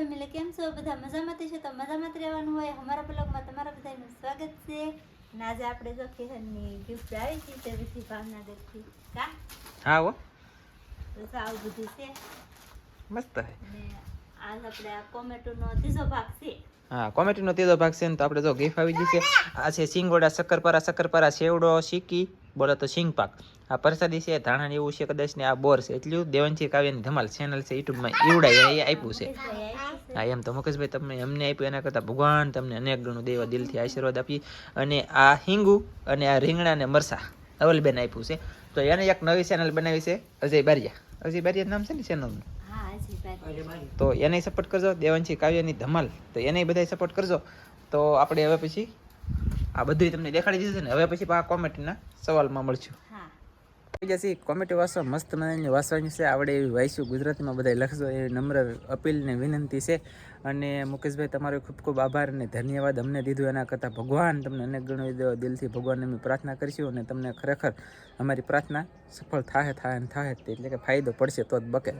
Family કેમ છો બધા મજામાં છે તો મજામાં રહેવાનું હોય અમારા બ્લોગમાં તમારા બધાનું સ્વાગત છે અને આજે આપણે જો કિશનની ગિફ્ટ આવી છે તે વિશે ભાવના દેખી કા હા, હો. તો આવું બધું છે મસ્ત હે આજ આપણે આ કોમેટોનો ત્રીજો ભાગ છે. હા કોમેટીનો ત્રીજો ભાગ છે ને તો આપણે જો ગીફ આવી ગઈ છે. આ છે સિંગોડા, શક્કરપારા શક્કરપારા સેવડો શીકી. બોલો તો સિંગપાક આ પ્રસાદી છે ધાણા એવું છે કદાચ ને આ બોર છે એટલું દેવનજી કાવ્યની ધમાલ ચેનલ છે યુટ્યુબમાં ઈવડાય એ આપ્યું છે. હા એમ તો મુકેશભાઈ તમને અમને આપ્યું એના કરતાં ભગવાન તમને અનેક ગણું દેવા દિલથી આશીર્વાદ આપી અને આ હિંગુ અને આ રીંગણા ને મરસા અવલબેન આપ્યું છે. તો એને એક નવી ચેનલ બનાવી છે અજય બારિયા. અજય બારિયા નામ છે ને ચેનલનું તો એને સપોર્ટ કરજો દેવાંશી કાવ્યની ધમાલ. તો એને બધા સપોર્ટ કરજો. તો આપણે હવે પછી આ બધું તમને દેખાડી દીધું ને હવે પછી આ કોમેન્ટના સવાલમાં મળશું. કોમેટી જશે કોમેન્ટ વાંચવા મસ્ત મજાની વાંચવાની છે. આવડે એવી વાંચ્યું ગુજરાતીમાં બધા લખજો એ નમ્ર અપીલ ને વિનંતી છે. અને મુકેશભાઈ તમારો ખૂબ ખૂબ આભાર અને ધન્યવાદ અમને દીધું. એના કરતાં ભગવાન તમને અનેક ગણો દેવા દિલથી ભગવાનને અમે પ્રાર્થના કરીશું અને તમને ખરેખર અમારી પ્રાર્થના સફળ થાય થાય અને થાય. એટલે કે ફાયદો પડશે તો જ બકે.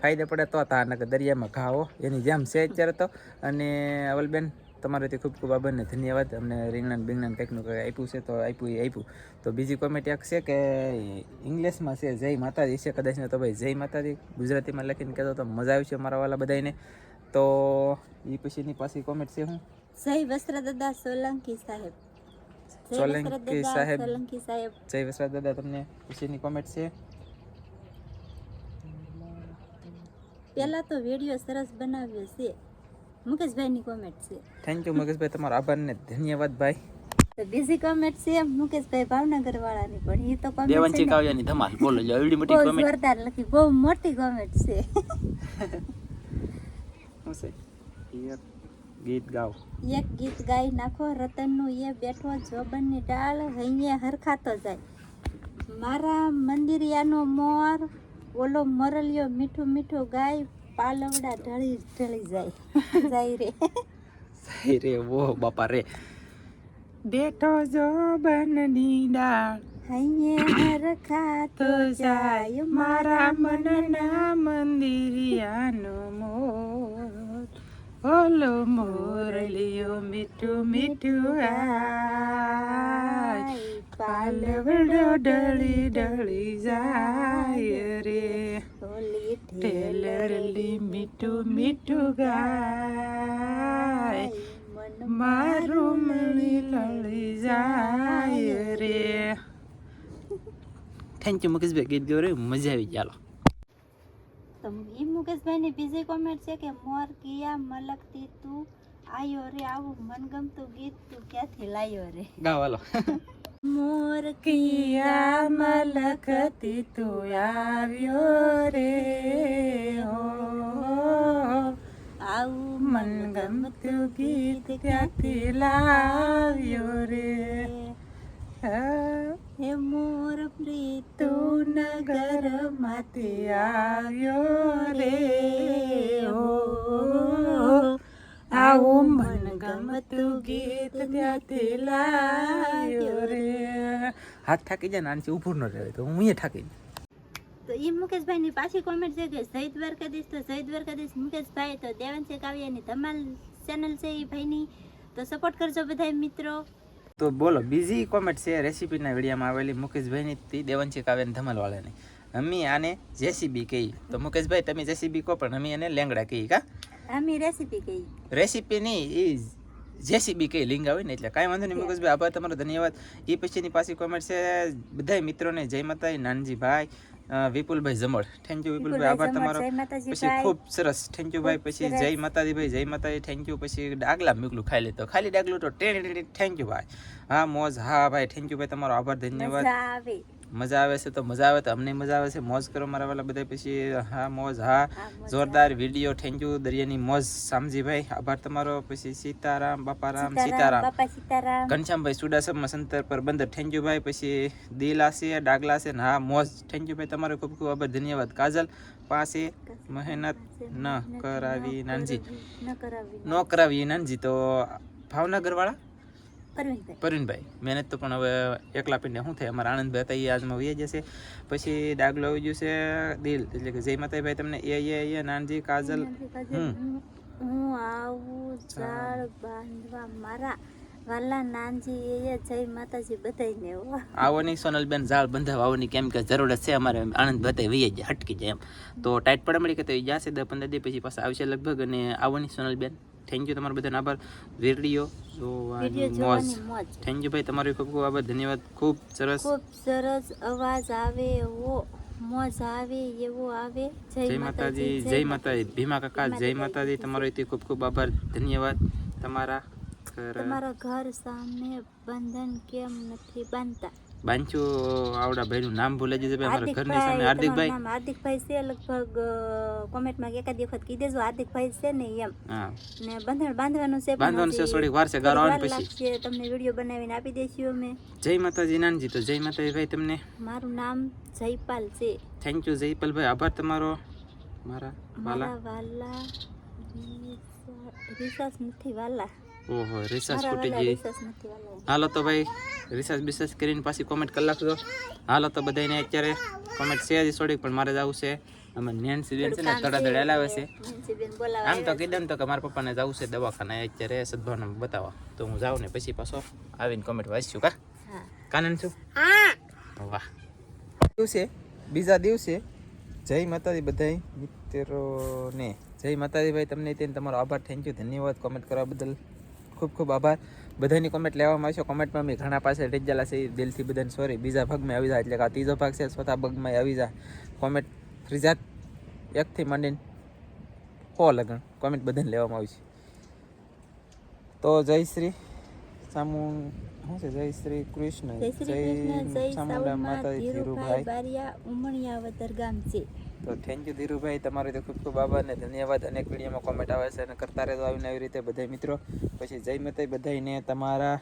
ફાયદો પડે તો તા નકર દરિયામાં ઘાવો એની જેમ છે અત્યારે તો. અને અવલબેન તમારાથી ખૂબ ખૂબ આભારને ધન્યવાદ. અમને રીંગણાને બીંગણાને કંઈકનું કંઈક આપ્યું છે તો આપ્યું એ આપ્યું. તો બીજી કોમેન્ટ એક છે કે ઇંગ્લિશમાં છે જય માતાજી છે કદાચને તો ભાઈ જય માતાજી. ગુજરાતીમાં લખીને કહેતો તો મજા આવી છે મારા વાલા બધાને તો એ પછીની પાછી કોમેન્ટ છે હું? જય વસ્ત્રદાદા સોલંકી સાહેબ. સોલંકી સાહેબ. સોલંકી સાહેબ. જય વસરાજ દાદા તમને પછીની કોમેન્ટ છે. પહેલા તો વીડિયો સરસ બનાવ્યો છે. મુકેશભાઈની કોમેન્ટ છે. થેન્ક યુ મુકેશભાઈ તમારો આભાર ને ધન્યવાદ ભાઈ. તો બીજી કોમેન્ટ છે મુકેશભાઈ ભાવનગર વાળાની પણ એ તો કોમેન્ટ દેવાંશી કાવ્યાની ધમાલ બોલો જો એવડી મોટી બહુ કોમેન્ટ જોરદાર લખી બહુ મોટી કોમેન્ટ છે. શું છે? ગીત ગાઓ એક ગીત ગાઈ નાખો રતનનું એ બેઠો જોબનની ડાળ હૈયે હરખાતો જાય. મારા મંદિરિયાનો મોર ઓલો મોરલિયો મીઠું મીઠું ગાય પાલવડા ઢળી ઢળી જાય. જાય રે. જાય રે વો બાપા રે. બેઠો જો બનની ડાળ. હૈયે હરખાતો જાય મારા મનના મંદિરિયાનો મોર. ઓલો મોરલિયો મીઠું મીઠું ગાય પાલવડો ડળી ડળી જાય રે ઓલી ટેલરલી મીઠું મીઠું ગાય મન મારું મળી લળી જાય રે થેન્ક યુ મુકેશભાઈ ગીત રે મજા આવી ચાલો તો ઈ મુકેશભાઈની બીજી કોમેન્ટ છે કે મોર કિયા મલકતી તું આયો રે આવું મનગમતું ગીત તું ક્યાંથી લાયો રે ગાવ હાલો મોર કિયા મલકતી તું આવ્યો રે હો આવું મનગમતું ગીત ક્યાંથી લાવ્યો રે હા મોર પ્રીત તું નગરમાંથી આવ્યો રે હો આવું મન ગમતું ગીત ત્યાંથી લાવ્યો રે. હાથ થાકી જાય ને આનથી ઊભું ન રહે તો હું એ થાકી જાય તો ઈ મુકેશભાઈની પાછી કોમેન્ટ છે કે જય દ્વારકાધીશ તો જય દ્વારકાધીશ મુકેશભાઈ તો દેવનસિંહ કાવ્યાની ધમાલ ચેનલ છે એ ભાઈની. તો સપોર્ટ કરજો બધા મિત્રો. તો બોલો બીજી કોમેન્ટ છે રેસીપીના વિડીયોમાં આવેલી મુકેશભાઈની તી દેવનચી કાવ્યની ધમાલવાળાની. અમે આને જેસીબી કહી તો મુકેશભાઈ તમે જેસીબી કહો પણ અમે એને લેંગડા કહી કા? રેસીપી કહી રેસીપી નહીં એ જેસીબી કઈ લિંક આવે ને એટલે કાંઈ વાંધો નહીં મુકેશભાઈ આભાર તમારો ધન્યવાદ. એ પછીની પાછી કોમેન્ટ છે બધાય મિત્રોને જય માતા નાનજીભાઈ વિપુલભાઈ જમળ થેન્ક યુ વિપુલભાઈ આભાર તમારો. પછી ખૂબ સરસ. થેન્ક યુ ભાઈ. પછી જય માતાજી ભાઈ જય માતાજી. થેન્ક યુ પછી ડાગલા મોકલું ખાઈ લેતો. ખાલી ડાગલું તો થેન્ક યુ ભાઈ. હા મોજ. હા ભાઈ. થેન્ક યુ ભાઈ. તમારો આભાર ધન્યવાદ. મજા આવે છે તો મજા આવે તો અમને મજા આવે છે? મોજ કરો મારા વાલા બધા પછી હા મોજ હા. જોરદાર વીડિયો થેન્ક યુ દરિયાની મોજ. સામજીભાઈ આભાર તમારો. પછી સીતારામ બાપારામ સીતારામ ઘનશ્યામભાઈ સુડાસમમાં સંતર પર બંદર થેન્ક યુ ભાઈ. પછી દિલા છે ડાગલા છે ને હા મોજ. થેન્ક યુ ભાઈ તમારો ખૂબ ખૂબ આભાર. ધન્યવાદ. કાજલ પાસે મહેનત ન કરાવી નાનજી. ન કરાવી. નાનજી. તો ભાવનગર વાળા પરવીનભાઈ મહેનત તો પણ હવે એકલા પીને શું થાય? અમારા આનંદભાઈ હતા એ આજમાં વહી જશે. પછી ડાગલો આવી ગયું છે દિલ. એટલે કે જય માતાભાઈ તમને એ એ એ નાનજી કાજલ. હું આવું ઝાડ બાંધવા મારા વાલા નાનજી એ જય માતાજી બધાયને આવો આવવાની સોનલબેન ઝાડ બંધાવ આવવાની કેમ કે જરૂરત છે અમારે આનંદ બતાવી વહી જ હટકી જાય એમ. તો ટાઈટ પડે મળી કે તો જશે દસ પંદર દિવસ પછી પાછા આવશે લગભગ અને આવવાની સોનલબેન. થેન્ક યુ તમારો બધાનો આભાર. વીડિયો જોવાની મોજ. થેન્ક યુ ભાઈ તમારો ખૂબ ખૂબ આભાર. ધન્યવાદ. ખૂબ સરસ. ખૂબ સરસ અવાજ આવે એવો મોજ આવે એવો આવે. જય માતાજી જય માતાજી. ભીમા કાકા જય માતાજી. તમારો એથી ખૂબ ખૂબ આભાર. ધન્યવાદ. તમારા તમારા ઘર સામે બંધન કેમ નથી બાંધતા બાંચું આવડા ભાઈનું નામ ભૂલાઈ જશે ભાઈ અમારા ઘરની સામે. હાર્દિકભાઈ? હાર્દિકભાઈ છે લગભગ કોમેન્ટમાં એકાદ વખત કહી દેજો હાર્દિકભાઈ છે ને એમ. ને બંધણ બાંધવાનું છે બાંધવાનું છે થોડીક વાર છે ગારો આવે પછી. તમને વીડિયો બનાવીને આપી દઈશું અમે. જય માતાજી નાનજી તો જય માતાજી ભાઈ તમને. મારું નામ જયપાલ છે. થેન્ક યુ જયપાલભાઈ આભાર તમારો. મારા વાલા. વાલા રિસાસ નથી વાલા. ઓહો રિસાર્જ ફૂટી ગઈ. હાલો તો ભાઈ રિસાર્જ બિસર્ચ કરીને પાછી કોમેન્ટ કરી નાખજો. હાલો તો બધાને અત્યારે કોમેન્ટ છે હજી છોડી પણ મારે જવું છે. અમે નેન્સી બેન છે ને તડા લાવે છે. આમ તો કીધું તો કે મારા પપ્પાને જવું છે દવાખાને અત્યારે સદભાવના બતાવવા. તો હું જાઉં ને પછી પાછો આવીને કોમેન્ટ વાંચશું કા? કાનન છું વાહ. દિવસે બીજા દિવસે જય માતાજી બધાય મિત્રોને. જય માતાજી ભાઈ તમને તેને તમારો આભાર. થેન્ક યુ ધન્યવાદ કોમેન્ટ કરવા બદલ. ખૂબ ખૂબ આભાર. બધાની કોમેન્ટ લેવામાં આવશે. કોમેન્ટમાં મેં ઘણા પાસે રેજેલા છે. દિલથી બધાને સોરી બીજા ભાગમાં આવી જાય એટલે કે આ ત્રીજો ભાગ છે. ચોથા ભાગમાં આવી જાય કોમેન્ટ ફ્રીજાત એકથી માંડીને હો લગન. કોમેન્ટ બધાને લેવામાં આવી છે તો જય શ્રી સામુ શું છે? જય શ્રી કૃષ્ણ. જય ચામુંડા માતાજી ધીરુભાઈ બારિયા ગામ છે. તો થેન્ક યુ ધીરુભાઈ તમારો તો ખૂબ ખૂબ આભાર ને ધન્યવાદ. અનેક વિડીયોમાં કોમેન્ટ આવે છે અને કરતા રહેતો આવીને આવી રીતે બધા મિત્રો. પછી જય મતે બધાને તમારા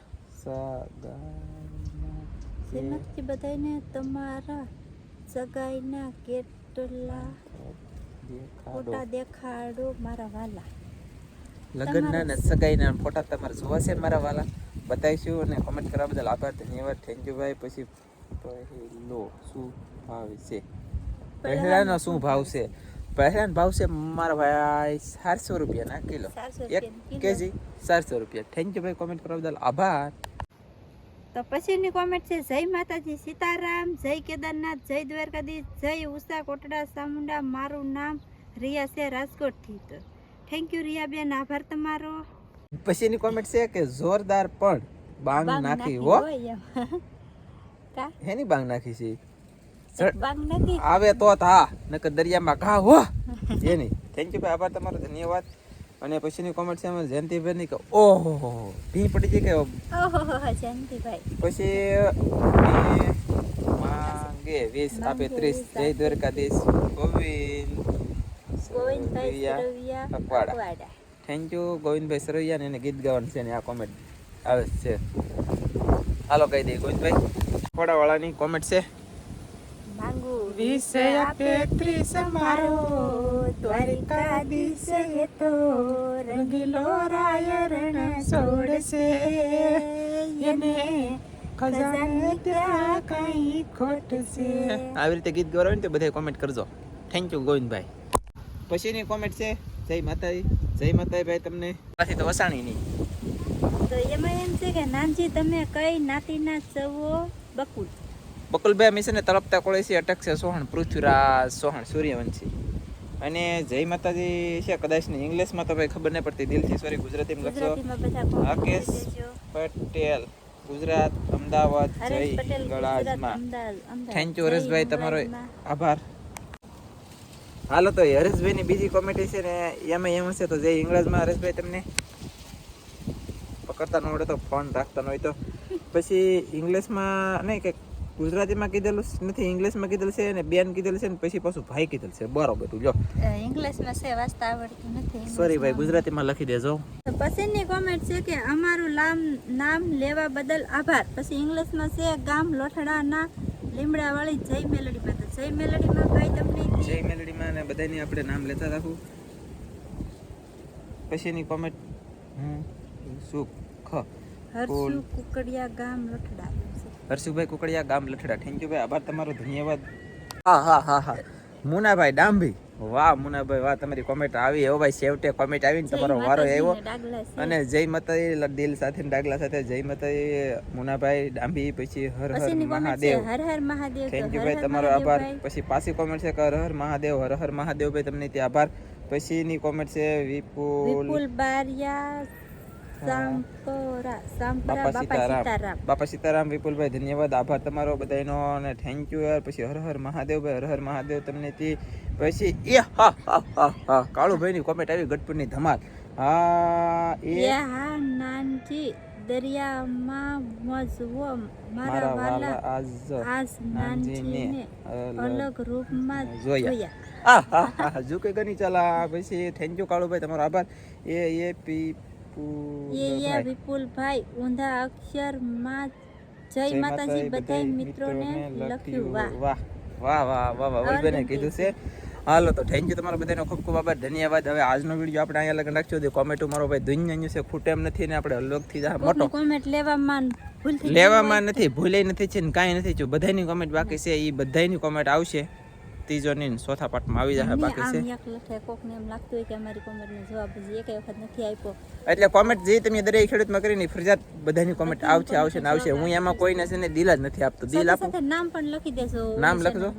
શ્રીમતી બધાને તમારા સગાઈના કેટલા દેખાડો. ફોટા દેખાડો મારા વાલા. લગ્નના ને સગાઈના ફોટા તમારે જોવા છે મારા વાલા? બતાવીશું અને કોમેન્ટ કરવા બદલ આભાર ધન્યવાદ. થેન્ક યુ ભાઈ. પછી પહેલો શું ભાવ છે? પહેલાનો શું ભાવ છે? પહેલાનો ભાવ છે મારા ભાઈ ચારસો રૂપિયાના કિલો. એક કેજી ચારસો રૂપિયા. થેન્ક યુ ભાઈ કોમેન્ટ કરવા બદલ આભાર. તો પછીની કોમેન્ટ છે જય માતાજી સીતારામ જય કેદારનાથ જય દ્વારકાધીશ જય ઉષા કોટડા ચામુંડા મારું નામ રિયા છે રાજકોટથી. તો થેન્ક યુ રિયાબેન આભાર તમારો. પછીની કોમેન્ટ છે કે જોરદાર પણ બાંગ નાખી હો. હેની બાંગ નાખી છે? આવે તો થા નકર દરિયામાં ઘા હો. એ નહીં. થેન્ક યુ ભાઈ આભાર તમારો ધન્યવાદ. અને પછીની કોમેન્ટ છે અમે જયંતિભાઈની કે ઓહો ભી પડી ગઈ કે? ઓહો જયંતિભાઈ. પછી માંગે વીસ આપે ત્રીસ. જય દ્વારકાધીશ. ગોવિંદ ગોવિંદભાઈ અકવાડા. થેન્ક યુ ગોવિંદભાઈ સરવૈયા ને એને ગીત ગાવાનું છે ને આ કોમેન્ટ આવે છે. હાલો કહી દઈએ ગોવિંદભાઈ ખોડાવાળાની કોમેન્ટ છે. માંગુ આપે ત્રીસ મારો દ્વારિકાધીશ તો રંગીલો રાય રણ છોડશે એને ખજાને ત્યાં કઈ ખોટ છે આવી રીતે ગીત ગવડાવે ને તો બધા કોમેન્ટ કરજો. થેન્ક યુ ગોવિંદભાઈ. પછીની કોમેન્ટ છે જય માતાજી જય માતાજી ભાઈ તમને. પાછી તો વસાણી નહીં. તો એમાં એમ છે કે નાનજી તમે કઈ નાતીના સવો બકુલ? બકુલભાઈ મિશને તરફતા કોળેસી અટકશે સોહણ પૃથ્વીરાજ સોહણ સૂર્યવંશી. અને જય માતાજી છે કદાચ ને ઇંગ્લિશમાં તો ભાઈ ખબર નહીં પડતી દિલથી સોરી ગુજરાતીમાં ગુજરાતીમાં રાકેશ પટેલ ગુજરાત અમદાવાદ જય ગળાજમાં. થેન્ક યુ હરેશભાઈ તમારો આભાર. હાલો તો હરેશભાઈની બીજી કોમેડી છે ને એમાં એમ હશે તો જય ઇંગ્લિશમાં હરેશભાઈ તમને પકડતા ન આવડે તો ફોન રાખતા ન હોય તો. પછી ઇંગ્લિશમાં નહીં કે ગુજરાતીમાં કીધેલું નથી ઇંગ્લિશમાં કીધેલું છે અને બેન કીધેલું છે ને પછી પાછું ભાઈ કીધેલું છે. બરોબર જો ઇંગ્લિશમાં છે વાંચતા આવડતું નથી સોરી ભાઈ ગુજરાતીમાં લખી દેજો. પછીની કોમેન્ટ છે કે અમારું નામ નામ લેવા બદલ આભાર. પછી ઇંગ્લિશમાં છે ગામ લોઠડાના લીમડાવાળી જય મેલડીમાં તો જય મેલડીમાં ભાઈ તમને જય મેલડીમાં અને બધાની આપણે નામ લેતા રાખું. પછીની કોમેન્ટ હું સુખ હર્ષુ કુકડિયા ગામ લઠડા હર્ષુભાઈ કુકડિયા ગામ લઠડા. થેન્ક યુ ભાઈ. આભાર તમારો. ધન્યવાદ. હા હા હા હા. મુનાભાઈ ડાંભી. વાહ મુનાભાઈ વાહ તમારી કોમેન્ટ આવી. એવો ભાઈ સેવટે કોમેન્ટ આવી ને તમારો વારો આવ્યો. અને જય માતાજી દિલ સાથે ડાગલા સાથે જય માતાજી મુનાભાઈ ડાંભી પછી હર હર મહાદેવ. હર હર મહાદેવ થેન્ક યુ ભાઈ તમારો આભાર. પછી પાછી કોમેન્ટ છે કે હર હર મહાદેવ હર હર મહાદેવ ભાઈ તમને ત્યાં આભાર. પછીની કોમેન્ટ છે વિપુલ વિપુલ બારિયા બાપા સીતારામ. સીતારામ. બાપા સીતારામ વિપુલભાઈ ધન્યવાદ. આભાર તમારો બધાનો અને થેન્ક યુ યાર. પછી હર હર મહાદેવ ભાઈ હર હર મહાદેવ તમને થી પછી એ હા હા હા હા. કાળુભાઈ ની કોમેન્ટ આવી ગઢપુરની ધમાલ. હા એ હા નાનજી દરિયામાં મજવો મારા વાલા આજ નાનજીને અલગ રૂપમાં જોયા. આ હા હા જો કે ગની ચાલા. પછી થેન્ક યુ કાળુભાઈ તમારો આભાર. એ એ પીપુ એ વિપુલભાઈ ઊંધા અક્ષરમાં જય માતાજી બધા મિત્રોને લખ્યું. વાહ. વાહ વાહ વાહ વાહ આવા કીધું છે. હાલો તો થેન્ક યુ તમારો બધાનો ખૂબ ખૂબ આભાર. ધન્યવાદ. હવે આજનો વીડિયો આપણે અહીંયા લગન રાખજો. દે કોમેન્ટ મારો ભાઈ દુનિયા છે ખૂટે એમ નથી ને આપણે અલગથી જા મોટો કોમેન્ટ લેવામાં લેવામાં નથી ભૂલે નથી છે ને કાંઈ નથી થયું. બધાની કોમેન્ટ બાકી છે એ બધાની કોમેન્ટ આવશે. ત્રીજો ની ચોથા પાર્ટમાં આવી જશે બાકી છે? એક લખે કોકને એમ લાગતું હોય કે અમારી કોમેન્ટનો જવાબ હજી વખત નથી આપ્યો. એટલે કોમેન્ટ જે તમે દરેક ખેડૂતમાં કરીને ફરજિયાત બધાની કોમેન્ટ આવશે આવશે ને આવશે. હું એમાં કોઈને છે ને દિલ જ નથી આપતો. દિલ આપો. નામ પણ લખી દેજો નામ લખજો.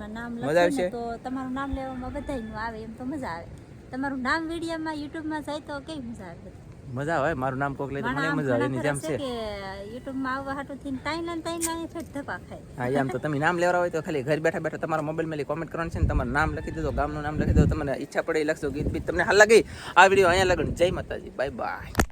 મજા આવશે. તો તમારું નામ લેવામાં બધાનું આવે એમ તો મજા આવે. તમારું નામ વિડીયોમાં યુટ્યુબમાં જાય તો કેવી મજા આવે મજા આવે મારું નામ કોક લે તો મને મજા આવે એની જેમ છે. છે કે આવવા હાટું થઈને તાઈ લાઈન તાઈ લાઈન છે ધક્કા ખાય. હા એમ તો તમે નામ લેવરા હોય તો ખાલી ઘર બેઠા બેઠા તમારા મોબાઈલમાં કોમેન્ટ કરવાનું છે ને તમારું નામ લખી દેજો ગામનું નામ લખી દેજો તમને ઈચ્છા પડે લખશો ગીત બીત તમને હાલ લાગી. આ વીડિયો અહીંયા લગન. જય માતાજી. Bye bye